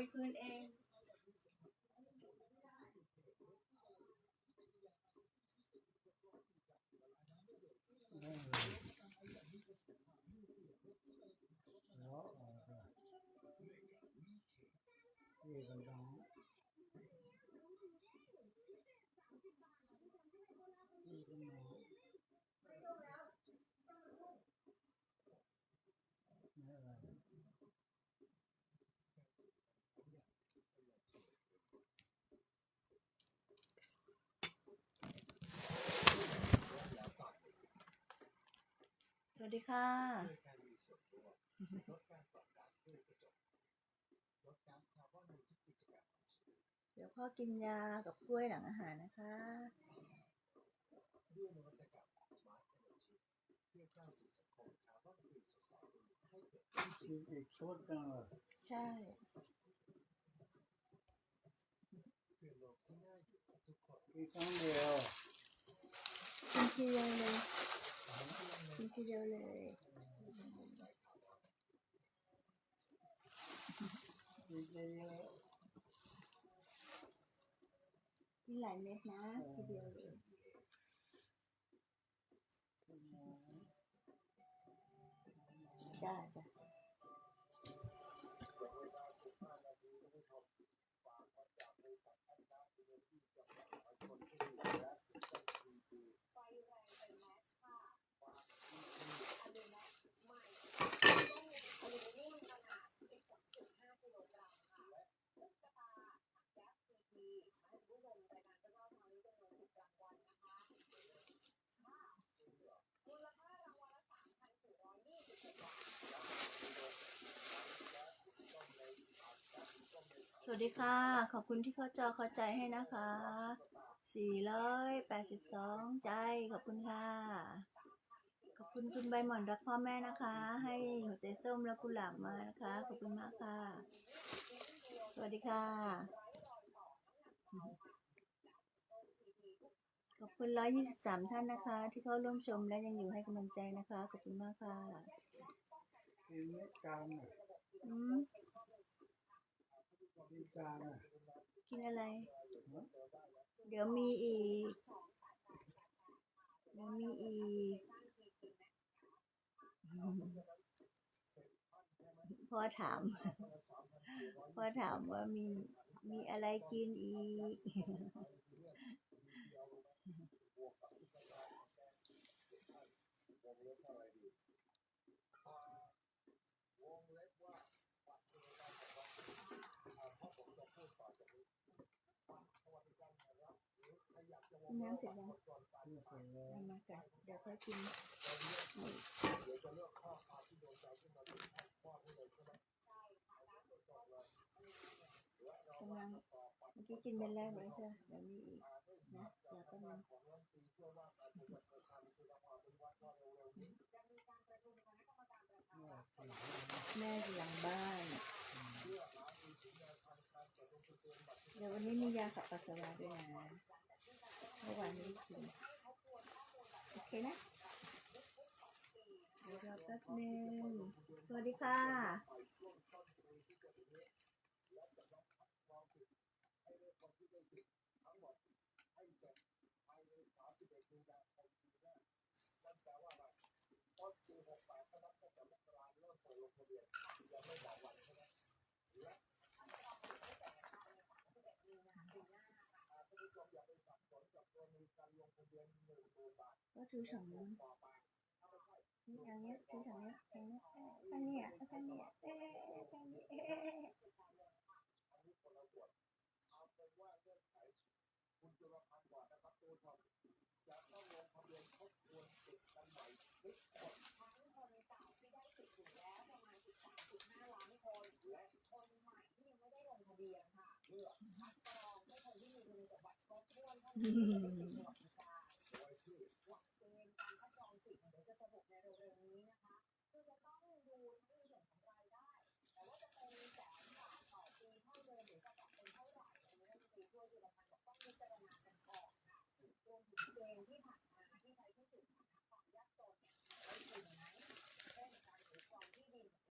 ไปคืนเองเลาะออกอะนี่กันดังนี่กันหนานี่อะไร ส วัสดีค่ะ เดี๋ยวพ่อกินยากับกล้วยหลังอาหารนะคะฉีดอีกชุดหนึงเหรอใช่อีกครั้งเดียวกินทีเดียวเลย กินทีเดียวเลยอีกเยอะ กินหลายเม็ดนะทีเดีย วเลยจ้าจ้ะสวัสดีค่ะ ขอบคุณที่เข้าจอเข้าใจให้นะคะ 482 ใจขอบคุณค่ะ ขอบคุณคุณใบหมอนรักพ่อแม่นะคะ ให้หัวใจส้มและกุหลาบมานะคะ ขอบคุณมากค่ะ สวัสดีค่ะ ขอบคุณ 123 ท่านนะคะ ที่เข้าร่วมชมและยังอยู่ให้กำลังใจนะคะ ขอบคุณมากค่ะ กินอะอืมกินกลางอะกินอะไร เดี๋ยวมีอีก เดี๋ยวมีอีก พ่อถาม พ่อถามว่ามีมีอะไรกินอีก กินน้ำเสร็จแล้วที่เสร็จแล้วเอามากันเดี๋ยวค่อยกินกำลังเมื่อกี้กินเป็นแรกไว้ใช่ไหมเดี๋ยวมีอีกนะเดี๋ยวก็มีแม่อยู่หลังบ้าน เดี๋ยววันนี้มียาขับปัสสาวะด้วยนะ เมื่อวานไม่ได้กินโอเคนะเดี๋ยวรอแป๊บนึงสวัสดีค่ะ ถือสองนิ้วอย่างเงี้ยถือสองนิ้วอย่าเงี้ยแค่นี้อะแค่นี้อะแค่นี้เ